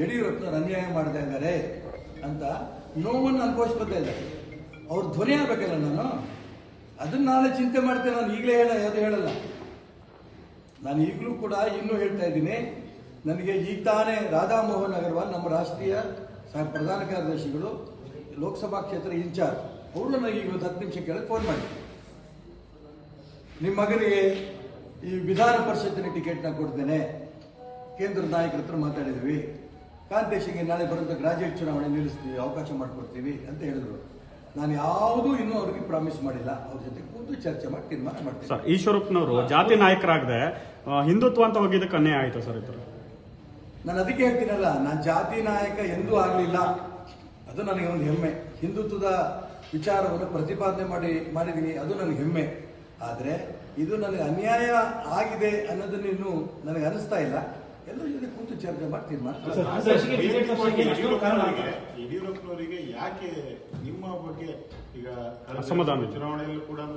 ಯಡಿಯೂರಪ್ಪನವ್ರು ಅನ್ಯಾಯ ಮಾಡಿದೆ ಇದ್ದಾರೆ ಅಂತ ನೋವನ್ನು ಅನುಭವಿಸ್ಕೊತಾ ಇದ್ದಾರೆ. ಅವ್ರ ಧ್ವನಿ ಆಗಬೇಕಲ್ಲ ನಾನು? ಅದನ್ನ ನಾನೇ ಚಿಂತೆ ಮಾಡ್ತೇನೆ, ನಾನು ಈಗಲೇ ಹೇಳ, ಯಾವುದು ಹೇಳಲ್ಲ. ನಾನು ಈಗಲೂ ಕೂಡ ಇನ್ನೂ ಹೇಳ್ತಾ ಇದ್ದೀನಿ, ನನಗೆ ಈಗ ತಾನೇ ರಾಧಾ ಮೋಹನ್ ಅಗರ್ವಾಲ್ ನಮ್ಮ ರಾಷ್ಟ್ರೀಯ ಪ್ರಧಾನ ಕಾರ್ಯದರ್ಶಿಗಳು, ಲೋಕಸಭಾ ಕ್ಷೇತ್ರ ಇನ್ಚಾರ್ಜ್, ಅವರು ನನಗೆ ಇವತ್ತು ಹತ್ತು ನಿಮಿಷ ಕೇಳಕ್ಕೆ ಫೋನ್ ಮಾಡಿ. ನಿಮ್ಮ ಮಗನಿಗೆ ಈ ವಿಧಾನ ಪರಿಷತ್ತಿನ ಟಿಕೆಟ್ನ ಕೊಡ್ತೇನೆ. ಕೇಂದ್ರ ನಾಯಕರ ಹತ್ರ ಮಾತಾಡಿದ್ವಿ ಕಾಂತೇಶಿಗೆ ನಾಳೆ ಬರುವಂಥ ಗ್ರಾಜ್ಯುಯೇಟ್ ಚುನಾವಣೆ ನಿಲ್ಲಿಸ್ತೀವಿ ಅವಕಾಶ ಮಾಡಿಕೊಡ್ತೀವಿ ಅಂತ ಹೇಳಿದ್ರು. ನಾನು ಯಾವುದೂ ಇನ್ನೂ ಅವ್ರಿಗೆ ಪ್ರಾಮಿಸ್ ಮಾಡಿಲ್ಲ. ಅವ್ರ ಜೊತೆ ಕೂತು ಚರ್ಚೆ ಮಾಡಿ ತೀರ್ಮಾನ ಮಾಡ್ತೀನಿ ಸರ್ ಈಶ್ವರಪ್ಪನವರು ಜಾತಿ ನಾಯಕರಾಗದೆ ಹಿಂದುತ್ವ ಅಂತ ಹೋಗಿದ್ದಕ್ಕೆ ಅನ್ಯಾಯ ಆಯ್ತು ಸರ್ ಇದ್ರು ನಾನು ಅದಕ್ಕೆ ಹೇಳ್ತೀನಲ್ಲ ನಾನು ಜಾತಿ ನಾಯಕ ಎಂದೂ ಆಗಲಿಲ್ಲ. ಅದು ನನಗೆ ಒಂದು ಹೆಮ್ಮೆ. ಹಿಂದುತ್ವದ ವಿಚಾರವನ್ನು ಪ್ರತಿಪಾದನೆ ಮಾಡಿ ಮಾಡಿದ್ದೀನಿ ಅದು ನನಗೆ ಹೆಮ್ಮೆ. ಆದರೆ ಇದು ನನಗೆ ಅನ್ಯಾಯ ಆಗಿದೆ ಅನ್ನೋದನ್ನ ಇನ್ನೂ ನನಗೆ ಅನಿಸ್ತಾ ಇಲ್ಲ. ಎಲ್ಲರ ಇಲ್ಲಿ ಕೂತು ಚರ್ಚೆ ಮಾಡ್ತೀನಿ. ಯಡಿಯೂರಪ್ಪನವರಿಗೆ ಯಾಕೆ ನಿಮ್ಮ ಬಗ್ಗೆ ಈಗ ಚುನಾವಣೆಯಲ್ಲೂ ಕೂಡ